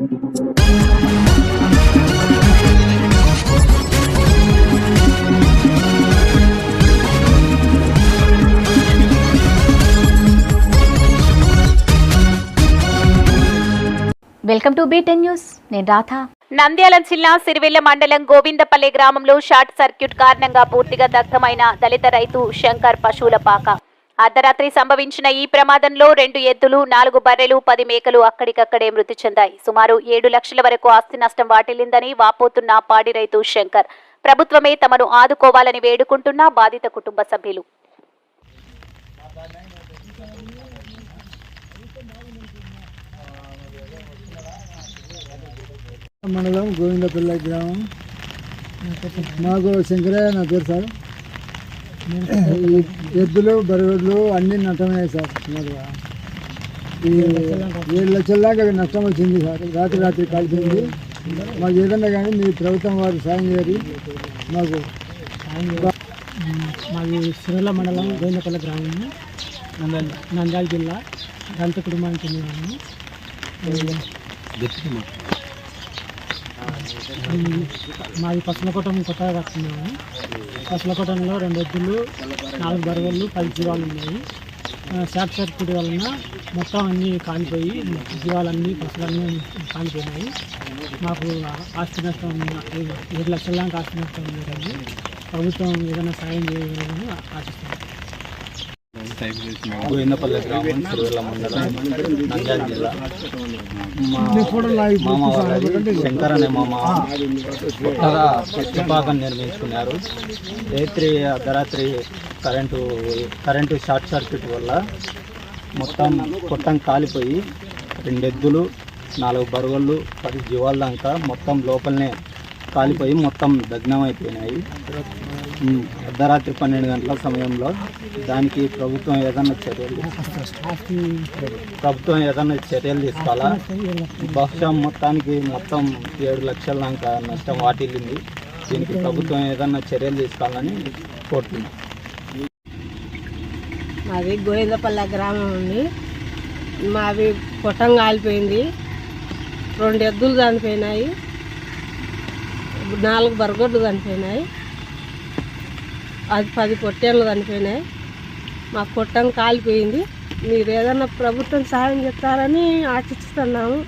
Welcome to beaten news నేను రాధా. నంద్యాల జిల్లా సిరివెల్ల మండలం గోవిందపల్లి గ్రామంలో షార్ట్ సర్క్యూట్ కారణంగా పూర్తిగా దగ్ధమైన దళిత రైతు శంకర్ పశువుల పాక. అర్ధరాత్రి సంభవించిన ఈ ప్రమాదంలో రెండు ఎద్దులు నాలుగు బర్రెలు పది మేకలు అక్కడికక్కడే మృతి చెందాయి. సుమారు ఏడు లక్షల వరకు ఆస్తి నష్టం వాటిల్లిందని వాపోతున్న పాడి రైతు శంకర్. ప్రభుత్వమే తమను ఆదుకోవాలని వేడుకుంటున్న బాధిత కుటుంబ సభ్యులు. మండలం గోవిందపల్లి గ్రామం. మాకు శంకరయ్య నా పేరు సార్. ఎద్దులు బరువులు అన్ని నష్టమయ్యాయి సార్ సుమారుగా. ఈ ఏడు లక్షల దాకా నష్టం వచ్చింది సార్. రాత్రి రాత్రి కాల్చింది. మాకు ఏదన్నా కానీ మీ ప్రభుత్వం వారు సాయం చేయాలి. మాకు మాది సిరిల మండలం గోవిందపల్లి గ్రామం నంద్యాల నంద్యాల జిల్లా దంత కుటుంబానికి చెందినాము ఉమ్, మాది పసులకోటం కొత్తగా కట్టుకున్నాము. పసులకోటంలో రెండు ఎద్దులు నాలుగు బరువులు పది జీవాలు ఉన్నాయి. షార్ట్ సర్క్యూట్ వలన మొత్తం అన్నీ కాలిపోయి జీవాలన్నీ పశువులన్నీ కాలిపోయినాయి. మాకు ఆస్తి నష్టం ఏడు ఏడు లక్షల దాకా ఆస్తి నష్టం జరిగింది ప్రభుత్వం ఏదైనా సాయం చేయగలరని ఆశిస్తున్నాం. గోవిందపల్లి గ్రామం మండలం నంద్యాల జిల్లా. మా మామ వాళ్ళది శంకర్ అనే మామ కొత్తగా పుస్తకాకం నిర్మించుకున్నారు రాత్రి అర్ధరాత్రి కరెంటు కరెంటు షార్ట్ సర్క్యూట్ వల్ల మొత్తం కొట్టం కాలిపోయి రెండెద్దులు నాలుగు బరువులు పది జీవాల దాకా మొత్తం లోపలనే కాలిపోయి మొత్తం దగ్నం అయిపోయినాయి అర్ధరాత్రి పన్నెండు గంటల సమయంలో దానికి ప్రభుత్వం ఏదన్నా చర్యలు ప్రభుత్వం ఏదన్నా చర్యలు తీసుకోవాలా? బహుశా మొత్తానికి మొత్తం ఏడు లక్షల దాకా నష్టం వాటిల్లింది. దీనికి ప్రభుత్వం ఏదన్నా చర్యలు తీసుకోవాలని కోరుతున్నాం. మాది గోవిందపల్ల గ్రామం ఉంది మాది పొట్టం కాలిపోయింది. రెండు ఎద్దులు చనిపోయినాయి. నాలుగు బరగొడ్లు చనిపోయినాయి. అది పది పొట్టేళ్ళు చనిపోయినాయి. మా పొట్టం కాలిపోయింది. మీరు ఏదన్నా ప్రభుత్వం సహాయం చేస్తారని ఆశిస్తున్నాము.